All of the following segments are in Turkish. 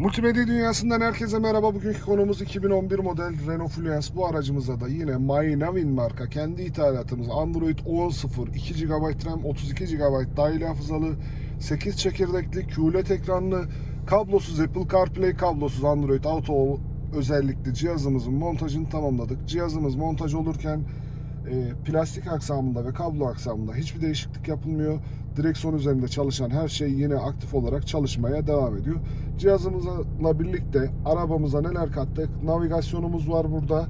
Multimedya dünyasından herkese merhaba. Bugünkü konumuz 2011 model Renault Fluence. Bu aracımıza da yine MyNavin marka kendi ithalatımız Android 10.0 2 GB RAM 32 GB dahili hafızalı 8 çekirdekli QLED ekranlı kablosuz Apple CarPlay kablosuz Android Auto özellikli cihazımızın montajını tamamladık. Cihazımız montaj olurken e, plastik aksamında ve kablo aksamında hiçbir değişiklik yapılmıyor. Direksiyon üzerinde çalışan her şey yine aktif olarak çalışmaya devam ediyor. Cihazımızla birlikte arabamıza neler kattık? Navigasyonumuz var burada.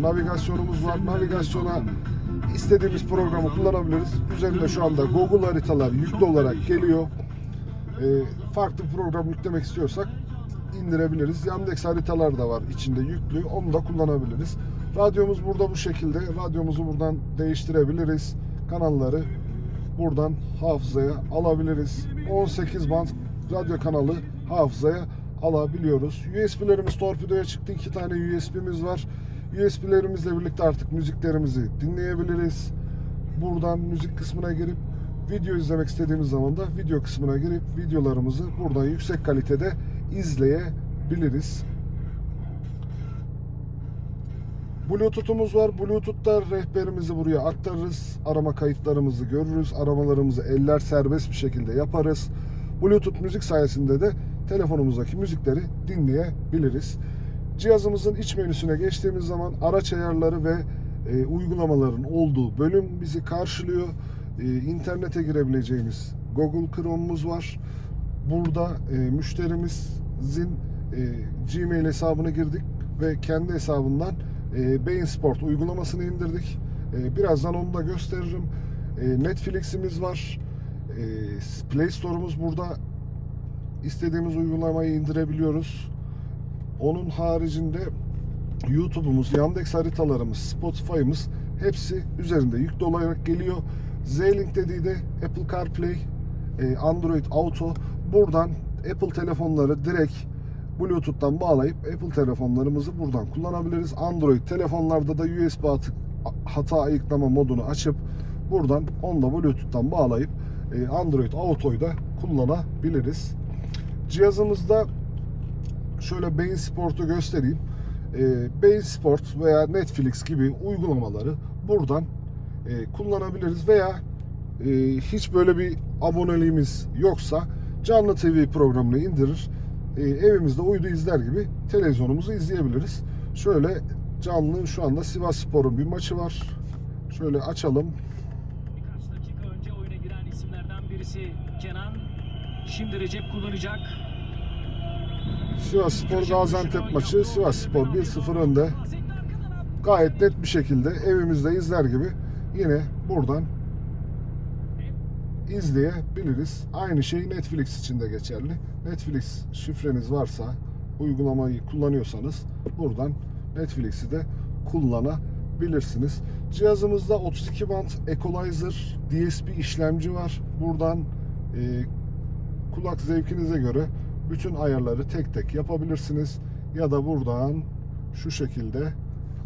Navigasyonumuz var. Navigasyona istediğimiz programı kullanabiliriz. Üzerinde şu anda Google haritalar yüklü olarak geliyor. E, farklı program yüklemek istiyorsak indirebiliriz. Yandex haritalar da var içinde yüklü. Onu da kullanabiliriz. Radyomuz burada bu şekilde. Radyomuzu buradan değiştirebiliriz. Kanalları buradan hafızaya alabiliriz. 18 band radyo kanalı hafızaya alabiliyoruz. USB'lerimiz torpidoya çıktı. iki tane USB'miz var. USB'lerimizle birlikte artık müziklerimizi dinleyebiliriz. Buradan müzik kısmına girip video izlemek istediğimiz zaman da video kısmına girip videolarımızı buradan yüksek kalitede izleyebiliriz. Bluetooth'umuz var. Bluetooth'ta rehberimizi buraya aktarırız. Arama kayıtlarımızı görürüz. Aramalarımızı eller serbest bir şekilde yaparız. Bluetooth müzik sayesinde de telefonumuzdaki müzikleri dinleyebiliriz. Cihazımızın iç menüsüne geçtiğimiz zaman araç ayarları ve e, uygulamaların olduğu bölüm bizi karşılıyor. E, internete girebileceğimiz Google Chrome'umuz var. Burada e, müşterimizin e, Gmail hesabını girdik ve kendi hesabından e, Beyin Sport uygulamasını indirdik. E, birazdan onu da gösteririm. E, Netflix'imiz var. E, Play Store'umuz burada. İstediğimiz uygulamayı indirebiliyoruz. Onun haricinde YouTube'umuz, Yandex haritalarımız, Spotify'ımız hepsi üzerinde yüklü olarak geliyor. Z-Link dediği de Apple CarPlay, e, Android Auto. Buradan Apple telefonları direkt Bluetooth'tan bağlayıp Apple telefonlarımızı buradan kullanabiliriz. Android telefonlarda da USB atı- hata ayıklama modunu açıp buradan onu da Bluetooth'tan bağlayıp e, Android Auto'yu da kullanabiliriz. Cihazımızda şöyle Beyin Sport'u göstereyim. E, Beyin Sport veya Netflix gibi uygulamaları buradan e, kullanabiliriz veya hiç böyle bir aboneliğimiz yoksa canlı TV programını indirir e, evimizde uydu izler gibi televizyonumuzu izleyebiliriz. Şöyle canlı şu anda Sivas Spor'un bir maçı var. Şöyle açalım. Birkaç dakika önce oyuna giren isimlerden birisi Kenan. Şimdi Recep kullanacak. Sivas Spor Gaziantep maçı. Sivas Spor 1-0 önde. Gayet net bir şekilde evimizde izler gibi yine buradan izleyebiliriz. Aynı şey Netflix için de geçerli. Netflix şifreniz varsa, uygulamayı kullanıyorsanız buradan Netflix'i de kullanabilirsiniz. Cihazımızda 32 band Equalizer DSP işlemci var. Buradan e, kulak zevkinize göre bütün ayarları tek tek yapabilirsiniz. Ya da buradan şu şekilde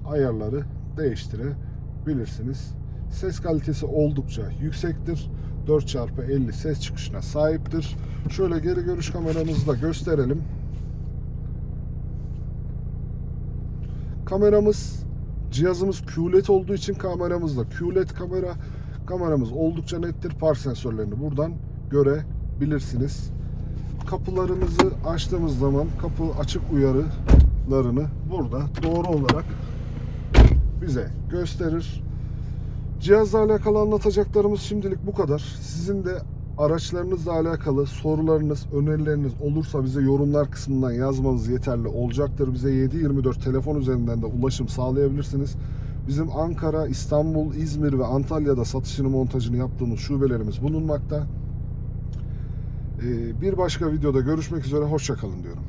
ayarları değiştirebilirsiniz. Ses kalitesi oldukça yüksektir. 4x50 ses çıkışına sahiptir. Şöyle geri görüş kameramızı da gösterelim. Kameramız cihazımız QLED olduğu için kameramızda QLED kamera kameramız oldukça nettir. Park sensörlerini buradan görebilirsiniz. Kapılarımızı açtığımız zaman kapı açık uyarılarını burada doğru olarak bize gösterir. Cihazla alakalı anlatacaklarımız şimdilik bu kadar. Sizin de araçlarınızla alakalı sorularınız, önerileriniz olursa bize yorumlar kısmından yazmanız yeterli olacaktır. Bize 7/24 telefon üzerinden de ulaşım sağlayabilirsiniz. Bizim Ankara, İstanbul, İzmir ve Antalya'da satışını montajını yaptığımız şubelerimiz bulunmakta. Ee, Bir başka videoda görüşmek üzere. Hoşçakalın diyorum.